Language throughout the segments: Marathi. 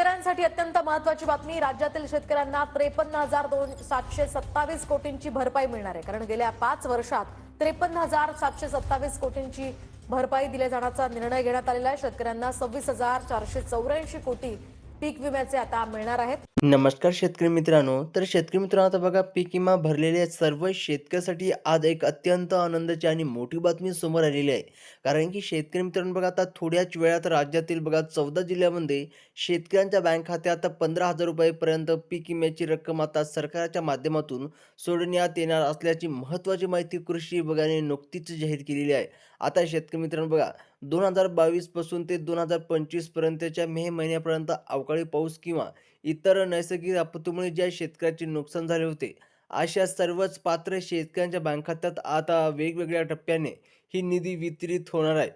शेतकऱ्यांसाठी अत्यंत महत्वाची बातमी राज्यातील शेतकऱ्यांना त्रेपन्न हजार दोन सातशे सत्तावीस कोटींची भरपाई मिळणार आहे. कारण गेल्या पाच वर्षात त्रेपन्न हजार सातशे सत्तावीस कोटींची भरपाई दिल्या जाण्याचा निर्णय घेण्यात आलेला आहे. शेतकऱ्यांना सव्वीस हजार चारशे चौऱ्याऐंशी कोटी पीक विम्याचे आता मिळणार आहेत. नमस्कार शेतकरी मित्रांनो तर शेतकरी मित्रांनो आता बघा पीक विमा भरलेल्या सर्व शेतकऱ्यासाठी आज एक अत्यंत आनंदाची आणि मोठी बातमी समोर आलेली आहे. कारण की शेतकरी मित्रांनो बघा आता थोड्याच वेळात राज्यातील बघा चौदा जिल्ह्यामध्ये शेतकऱ्यांच्या बँक खात्यात पंधरा हजार रुपयेपर्यंत पीक विम्याची रक्कम आता सरकारच्या माध्यमातून सोडण्यात येणार असल्याची महत्त्वाची माहिती कृषी विभागाने नुकतीच जाहीर केलेली आहे. आता शेतकरी मित्रांनो बघा दोन हजार बावीसपासून ते दोन हजार पंचवीसपर्यंतच्या मे महिन्यापर्यंत अवकाळी पाऊस किंवा इतर नैसर्गिक आपत्तीमुळे ज्या शेतकऱ्याचे नुकसान झाले होते अशा सर्वच पात्र शेतकऱ्यांच्या बँक खात्यात आता वेगवेगळ्या टप्प्याने ही निधी वितरित होणार आहे.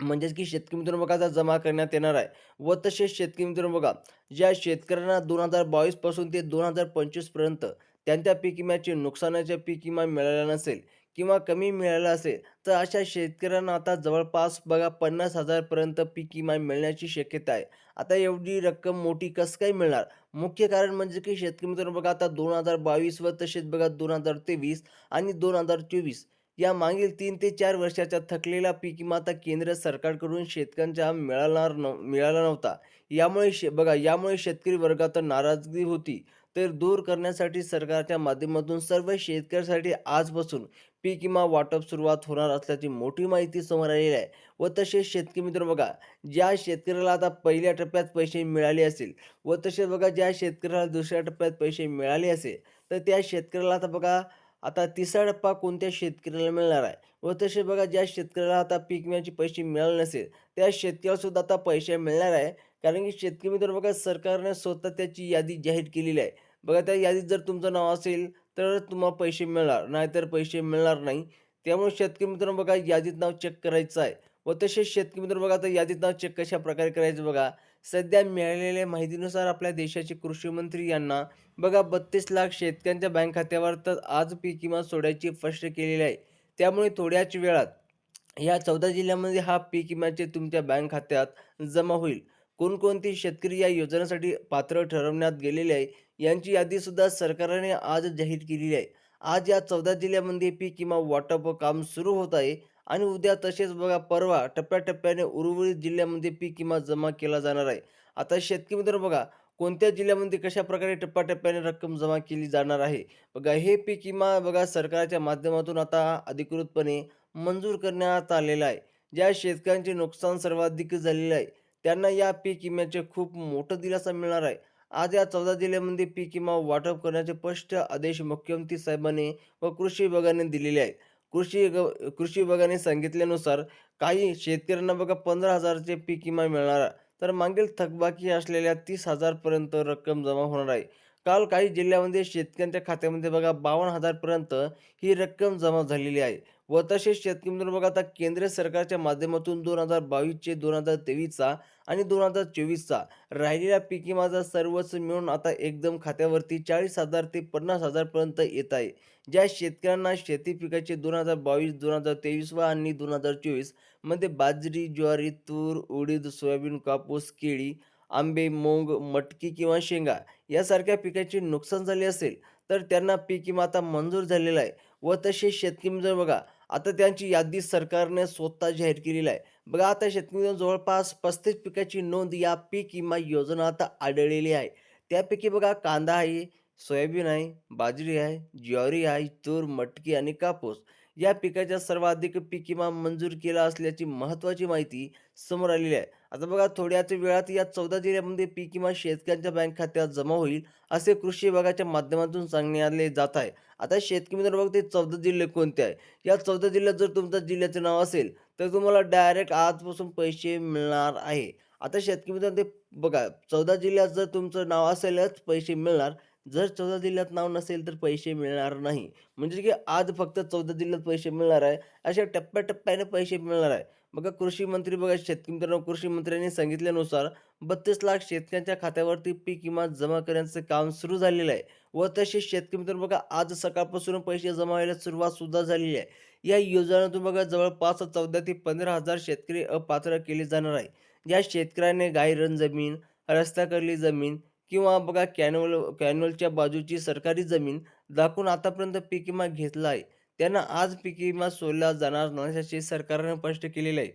म्हणजेच की शेतकरी मित्र बघा जमा करण्यात येणार आहे. व तसेच शेतकरी मित्र बघा ज्या शेतकऱ्यांना दोन हजार बावीसपासून ते दोन हजार पंचवीसपर्यंत त्यांच्या पीक विम्याचे नुकसानाचे पीक विमा मिळाला नसेल किंवा कमी मिळाला असेल तर अशा शेतकऱ्यांना आता जवळपास बघा पन्नास हजारपर्यंत पीक विमा मिळण्याची शक्यता आहे. आता एवढी रक्कम मोठी कसं काय मिळणार? मुख्य कारण म्हणजे की शेतकरी मित्रांनो बघा आता दोन हजार बावीस व तसेच बघा दोन हजार तेवीस आणि दोन हजार चोवीस या मागील तीन ते चार वर्षाचा थकलेला पीक विमा आता केंद्र सरकारकडून शेतकऱ्यांच्या मिळाणार नव मिळाला नव्हता. यामुळे शे बघा यामुळे शेतकरी वर्गात नाराजगी होती. तर दूर करण्यासाठी सरकारच्या माध्यमातून सर्व शेतकऱ्यांसाठी आजपासून पीक विमा वाटप सुरुवात होणार असल्याची मोठी माहिती समोर आलेली आहे. व तसेच शेतकरी मित्र बघा ज्या शेतकऱ्याला आता पहिल्या टप्प्यात पैसे मिळाले असेल व तसेच बघा ज्या शेतकऱ्याला दुसऱ्या टप्प्यात पैसे मिळाले असेल तर त्या शेतकऱ्याला आता बघा आता तिसरा टप्पा कोणत्या शेतकऱ्याला मिळणार आहे? व तसे बघा ज्या शेतकऱ्याला आता पीक विम्याचे पैसे मिळाले नसेल त्या शेतकऱ्याला सुद्धा आता पैसे मिळणार आहे. कारण की शेतकरी मित्र बघा सरकारने स्वतः त्याची यादी जाहीर केलेली आहे. बघा त्या यादीत जर तुमचं नाव असेल तर तुम्हाला पैसे मिळणार नाहीतर पैसे मिळणार नाही. त्यामुळे शेतकरी मित्रांनो बघा यादीत नाव चेक करायचं आहे. व तसेच शेतकरी मित्र बघा तर यादीत नाव चेक कशा प्रकारे करायचं बघा. सध्या मिळालेल्या माहितीनुसार आपल्या देशाचे कृषी मंत्री यांना बघा बत्तीस लाख शेतकऱ्यांच्या बँक खात्यावर तर आज पीक विमा सोडायची स्पष्ट केलेली आहे. त्यामुळे थोड्याच वेळात या चौदा जिल्ह्यामध्ये हा पीक विम्याचे तुमच्या बँक खात्यात जमा होईल. कोणकोणते शेतकरी या योजनेसाठी पात्र ठरवण्यात गेलेले आहे यांची यादीसुद्धा सरकारने आज जाहीर केलेली आहे. आज या चौदा जिल्ह्यामध्ये पीक किंवा वाटप काम सुरू होत आहे आणि उद्या तसेच बघा परवा टप्प्याटप्प्याने उर्वरित जिल्ह्यामध्ये पीक किंवा जमा केला जाणार आहे. आता शेतकरी मित्र बघा कोणत्या जिल्ह्यामध्ये कशा प्रकारे टप्प्याटप्प्याने रक्कम जमा केली जाणार आहे? बघा हे पीक विमा बघा सरकारच्या माध्यमातून आता अधिकृतपणे मंजूर करण्यात आलेला आहे. ज्या शेतकऱ्यांचे नुकसान सर्वाधिक झालेलं आहे त्यांना या पीक विम्याचे खूप मोठं दिलासा मिळणार आहे. आज या चौदा जिल्ह्यामध्ये पीक विमा वाटप करण्याचे स्पष्ट आदेश मुख्यमंत्री साहेबांनी व कृषी विभागाने दिलेले आहेत. कृषी ग- कृषी विभागाने सांगितल्यानुसार काही शेतकऱ्यांना बघा पंधरा हजारचे पीक विमा मिळणार तर मागील थकबाकी असलेल्या तीस हजारपर्यंत रक्कम जमा होणार आहे. काल काही जिल्ह्यामध्ये शेतकऱ्यांच्या खात्यामध्ये बघा बावन्न हजारपर्यंत ही रक्कम जमा झालेली आहे. व तसेच शेतकरी मित्रांनो बघा आता केंद्र सरकारच्या माध्यमातून दोन हजार बावीसचे दोन हजार तेवीसचा आणि दोन हजार चोवीसचा राहिलेला पीक विमाचा सर्वच मिळून आता एकदम खात्यावरती चाळीस हजार ते पन्नास हजारपर्यंत येत आहे. ज्या शेतकऱ्यांना शेती पिकाचे दोन हजार बावीस दोन हजार तेवीस व आणि दोन हजार चोवीसमध्ये बाजरी ज्वारी तूर उडीद सोयाबीन कापूस केळी आंबे मूग मटकी किंवा शेंगा यासारख्या पिकाचे नुकसान झाले असेल तर त्यांना पीक विमा आता मंजूर झालेला आहे. व तसेच शेतकरी जर बघा आता त्यांची यादी सरकारने स्वतः जाहीर केलेली आहे. बघा आता शेतकऱ्यांना जवळपास पस्तीस पिकाची नोंद या पीक विमा योजना आता आढळलेली आहे. त्यापैकी बघा कांदा आहे सोयाबीन आहे बाजरी आहे ज्वारी आहे तूर मटकी आणि कापूस. या पिकाच्या सर्वाधिक पीक विमा मंजूर केला असल्याची महत्त्वाची माहिती समोर आलेली आहे. आता बघा थोड्याच वेळात या चौदा जिल्ह्यामध्ये पीक विमा शेतकऱ्यांच्या बँक खात्यात जमा होईल असे कृषी विभागाच्या माध्यमातून सांगण्यात जात आहे. आता शेतकरी मित्रांनो बघ ते चौदा जिल्हे कोणते आहे या चौदा जिल्ह्यात जर तुमचं जिल्ह्याचं नाव असेल तर तुम्हाला डायरेक्ट आजपासून पैसे मिळणार आहे. आता शेतकरी मित्रांनो ते बघा चौदा जिल्ह्यात जर तुमचं नाव असेलच पैसे मिळणार जर चौदा जिल्ह्यात नाव नसेल तर पैसे मिळणार नाही. म्हणजे की आज फक्त चौदा जिल्ह्यात पैसे मिळणार आहे अशा टप्प्याटप्प्याने पैसे मिळणार आहे. बघा कृषी मंत्री बघा शेतकरी मित्रांनो कृषी मंत्र्यांनी सांगितल्यानुसार बत्तीस लाख शेतकऱ्यांच्या खात्यावरती पीक विमा जमा करण्याचं काम सुरू झालेलं आहे. व तसे शेतकरी मित्रांनो बघा आज सकाळपासून पैसे जमा व्हायला सुरुवात सुद्धा झालेली आहे. या योजनेतून बघा जवळपास चौदा ते पंधरा हजार शेतकरी अपात्र केले जाणार आहे. या शेतकऱ्याने गायरन जमीन रस्त्याकडली जमीन किंवा बघा कॅनोल कॅनोलच्या बाजूची सरकारी जमीन दाखवून आतापर्यंत पीक विमा घेतला आहे. त्यांना आज पीक विमा सोडला जाणार नसल्याचे सरकारने स्पष्ट केलेले आहे.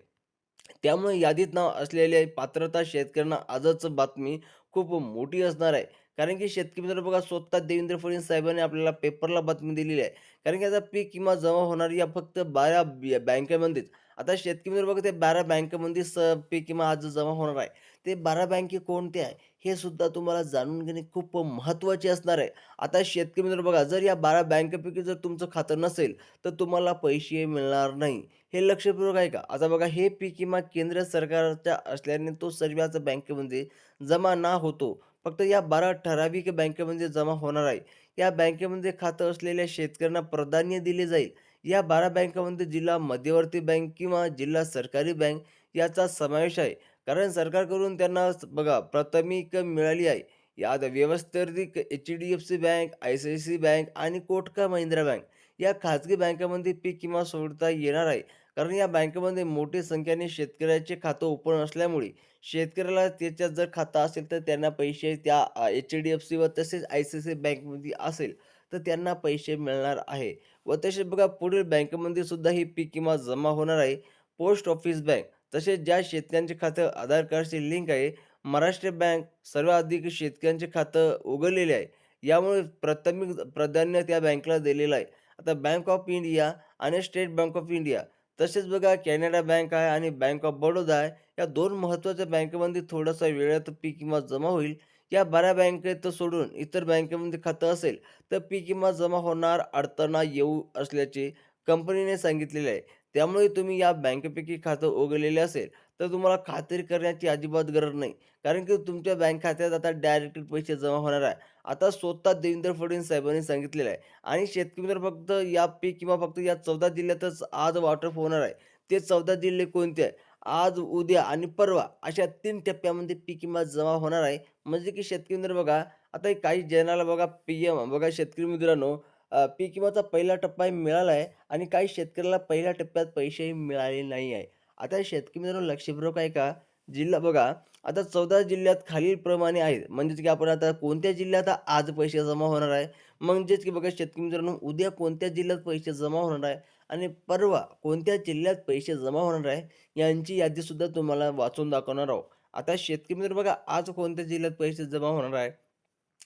त्यामुळे यादीत नाव असलेल्या पात्रता शेतकऱ्यांना आजच बातमी खूप मोठी असणार आहे. कारण की शेतकरी मित्र बघा स्वतः देवेंद्र फडणवीस साहेबांनी आपल्याला पेपरला बातमी दिलेली आहे. कारण की आता पीक विमा जमा होणार या फक्त बारा बँकेमध्येच. आता शेतकरी मित्र बघा ते बारा बँकेमध्ये स पीक विमा आज जमा होणार आहे. ते बारा बँके कोणते आहे? हे सुद्धा तुम्हाला जाणून घेणे खूप महत्त्वाचे असणार आहे. आता शेतकरी मित्र बघा जर या बारा बँकेपैकी जर तुमचं खातं नसेल तर तुम्हाला पैसे मिळणार नाही. हे लक्षपूर्वक आहे का? आता बघा हे पीक किंवा केंद्र सरकारच्या असल्याने तो सर्वच बँकेमध्ये जमा ना होतो. फक्त या बारा ठराविक बँकेमध्ये जमा होणार आहे. या बँकेमध्ये खातं असलेल्या शेतकऱ्यांना प्राधान्य दिले जाईल. या बारा बँकामध्ये जिल्हा मध्यवर्ती बँक किंवा जिल्हा सरकारी बँक याचा समावेश आहे. कारण सरकारकडून त्यांना स- बघा प्राथमिक मिळाली आहे. यात व्यवस्थित H D F C bank I C I C bank आणि कोटका महिंद्रा बँक या खाजगी बँकांमध्ये पीक विमा सोडता येणार आहे. कारण या बँकेमध्ये मोठी संख्येने शेतकऱ्याचे खातं ओपन असल्यामुळे शेतकऱ्याला त्याच्यात जर खातं असेल तर त्यांना पैसे त्या एच डी एफ सी व तसेच आय सी सी बँकमध्ये असेल तर त्यांना पैसे मिळणार आहे. व तसेच बघा पुढील बँकेमध्ये सुद्धा ही पीक विमा जमा होणार आहे. पोस्ट ऑफिस बँक तसेच ज्या शेतकऱ्यांचे खातं आधार कार्डशी लिंक आहे महाराष्ट्र बँक सर्वाधिक शेतकऱ्यांचे खातं उघडलेले आहे. यामुळे प्राथमिक प्राधान्य त्या बँकेला दिलेलं आहे. आता बँक ऑफ इंडिया आणि स्टेट बँक ऑफ इंडिया तसेच बघा कॅनडा बँक आहे आणि बँक ऑफ बडोदा आहे. या दोन महत्त्वाच्या बँकेमध्ये थोडासा वेळात पीक किंवा जमा होईल. या बऱ्या बँकेत सोडून इतर बँकेमध्ये खातं असेल तर पी विमा जमा होणार अडचणा येऊ असल्याचे कंपनीने सांगितलेले आहे. त्यामुळे तुम्ही या बँकेपैकी खातं उघडलेले असेल तर तुम्हाला खात्री करण्याची अजिबात गरज नाही. कारण की तुमच्या बँक खात्यात आता डायरेक्ट पैसे जमा होणार आहे. आता स्वतः देवेंद्र फडणवीस साहेबांनी सांगितलेलं आहे. आणि शेतकरी मित्र फक्त या पीक किंवा फक्त या चौदा जिल्ह्यातच आज वाटप होणार आहे. ते चौदा जिल्हे कोणते आहे आज उद्या आणि परवा अशा तीन टप्प्यामध्ये पीक विमा जमा होणार आहे. म्हणजे की शेतकरी मित्र बघा आता काही जनाला बघा पी एम बघा शेतकरी मित्रांनो अ, पीक विमाचा पहिला टप्पा मिळाला आहे आणि काही शेतकऱ्याला पहिल्या टप्प्यात पैसेही मिळाले नाही आहे. आता शेतकरी मित्रांनो लक्षपूर्वक आहे का? जिल्हा बघा आता चौदा जिल्ह्यात खालीलप्रमाणे आहेत. म्हणजेच की आपण आता कोणत्या जिल्ह्यात आज पैसे जमा होणार आहे? म्हणजेच की बघा शेतकरी मित्रांनो उद्या कोणत्या जिल्ह्यात पैसे जमा होणार आहे? आणि परवा कोणत्या जिल्ह्यात पैसे जमा होणार आहे? यांची यादीसुद्धा तुम्हाला वाचून दाखवणार आहोत. आता शेतकरी मित्र बघा आज कोणत्या जिल्ह्यात पैसे जमा होणार आहे?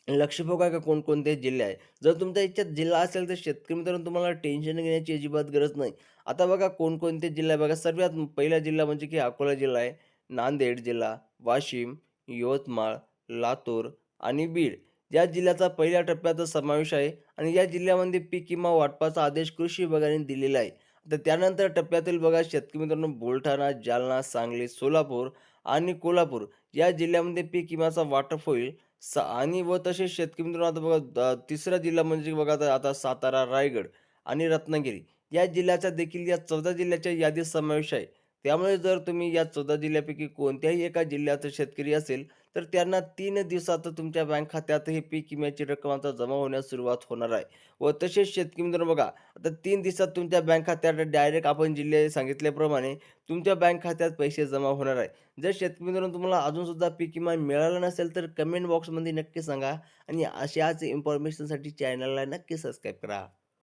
लक्ष का कोणकोणते जिल्हे आहे जर तुमच्या इच्छा जिल्हा असेल तर शेतकरी मित्रांनो तुम्हाला टेन्शन घेण्याची अजिबात गरज नाही. आता बघा कोणकोणते जिल्हे आहे बघा. सर्वात पहिला जिल्हा म्हणजे की अकोला जिल्हा आहे नांदेड जिल्हा वाशिम यवतमाळ लातूर आणि बीड. या जिल्ह्याचा पहिल्या टप्प्याचा समावेश आहे आणि या जिल्ह्यामध्ये पीक विमा वाटपाचा आदेश कृषी विभागाने दिलेला आहे. तर त्यानंतर टप्प्यातील बघा शेतकरी मित्रांनो बुलढाणा जालना सांगली सोलापूर आणि कोल्हापूर. या जिल्ह्यामध्ये पीक किमाचा वाटप होईल. सा आणि व तसेच शेतकरी मित्रांनो आता बघा तिसरा जिल्हा म्हणजे बघा आता आता सातारा रायगड आणि रत्नागिरी या जिल्ह्याचा देखील या चौदा जिल्ह्याच्या यादीत समावेश आहे. त्यामुळे जर तुम्ही या चौदा जिल्ह्यापैकी कोणत्याही एका जिल्ह्याचा शेतकरी असेल तर त्यांना तीन दिवसात तुमच्या बँक खात्यातही पीक विम्याची रक्कम आता जमा होण्यास सुरुवात होणार आहे. व तसेच शेतकरी मित्रांनो बघा आता तीन दिवसात तुमच्या बँक खात्यात डायरेक्ट आपण जिल्हे सांगितल्याप्रमाणे तुमच्या बँक खात्यात पैसे जमा होणार आहे. जर शेतकरी मित्रांनो तुम्हाला अजूनसुद्धा पीक विमा मिळाला नसेल तर कमेंट बॉक्समध्ये नक्की सांगा आणि अशाच इन्फॉर्मेशनसाठी चॅनलला नक्की सबस्क्राईब करा.